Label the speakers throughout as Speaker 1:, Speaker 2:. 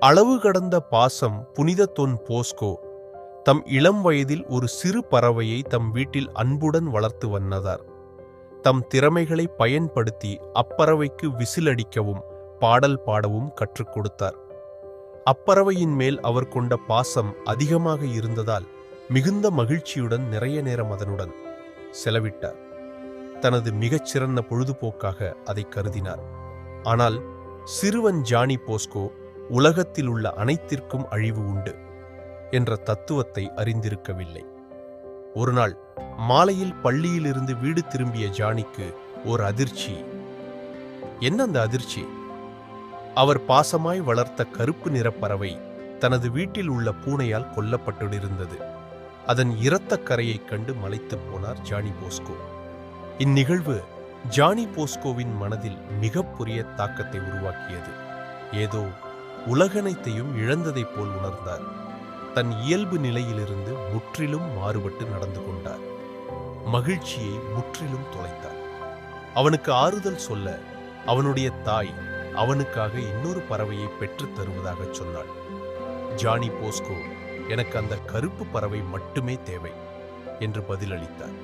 Speaker 1: அளவு கடந்த பாசம் புனித தொன் போஸ்கோ. தம் இளம் வயதில் ஒரு சிறு பறவையை தம் வீட்டில் அன்புடன் வளர்த்து வந்ததார். தம் திறமைகளை பயன்படுத்தி அப்பறவைக்கு விசிலடிக்கவும் பாடல் பாடவும் கற்றுக் கொடுத்தார். அப்பறவையின் மேல் அவர் கொண்ட பாசம் அதிகமாக இருந்ததால் மிகுந்த மகிழ்ச்சியுடன் நிறைய நேரம் அதனுடன் செலவிட்டார். தனது மிகச்சிறந்த பொழுதுபோக்காக அதை கருதினார். ஆனால் சிறுவன் ஜானி போஸ்கோ உலகத்தில் உள்ள அனைத்திற்கும் அழிவு உண்டு என்ற தத்துவத்தை அறிந்திருக்கவில்லை. ஒருநாள் மாலையில் பள்ளியிலிருந்து வீடு திரும்பிய ஜானிக்கு ஒரு அதிர்ச்சி. என்ன அந்த அதிர்ச்சி? அவர் பாசமாய் வளர்த்த கருப்பு நிறப்பறவை தனது வீட்டில் உள்ள பூனையால் கொல்லப்பட்டிருந்தது அதன் இரத்தக் கரையைக் கண்டு மலைத்துப் போனார் ஜானி போஸ்கோ. இந்நிகழ்வு ஜானி போஸ்கோவின் மனதில் மிகப்பெரிய தாக்கத்தை உருவாக்கியது. ஏதோ உலகனைத்தையும் இழந்ததைப் போல் உணர்ந்தார். தன் இயல்பு நிலையிலிருந்து முற்றிலும் மாறுபட்டு நடந்து கொண்டார். மகிழ்ச்சியை முற்றிலும் தொலைத்தார். அவனுக்கு ஆறுதல் சொல்ல அவனுடைய தாய் அவனுக்காக இன்னொரு பறவையை பெற்றுத் தருவதாகச் சொன்னாள். ஜானி போஸ்கோ எனக்கு அந்த கருப்பு பறவை மட்டுமே தேவை என்று பதிலளித்தார்.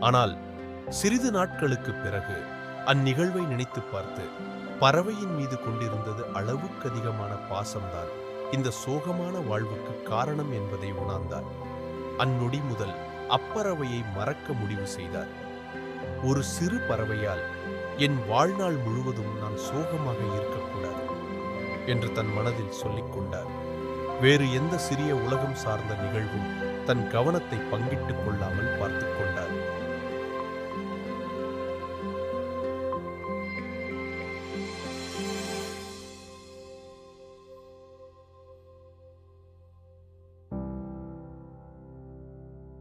Speaker 1: ஆனால் சிறிது நாட்களுக்குப் பிறகு அந்நிகழ்வை நினைத்துப் பார்த்து பறவையின் மீது கொண்டிருந்தது அளவுக்கு அதிகமான பாசம்தான். இந்த சோகமான வாழ்வுக்கு காரணம் என்பதை உணர்ந்தார். அந்நொடி முதல் அப்பறவையை மறக்க முடிவு செய்தார். ஒரு சிறு பறவையால் என் வாழ்நாள் முழுவதும் நான் சோகமாக இருக்கக்கூடாது என்று தன் மனதில் சொல்லிக் கொண்டார். வேறு எந்த சிறிய உலகம் சார்ந்த நிகழ்வும் தன் கவனத்தை பங்கிட்டுக் கொள்ளாமல் பார்த்துக் கொண்டார்.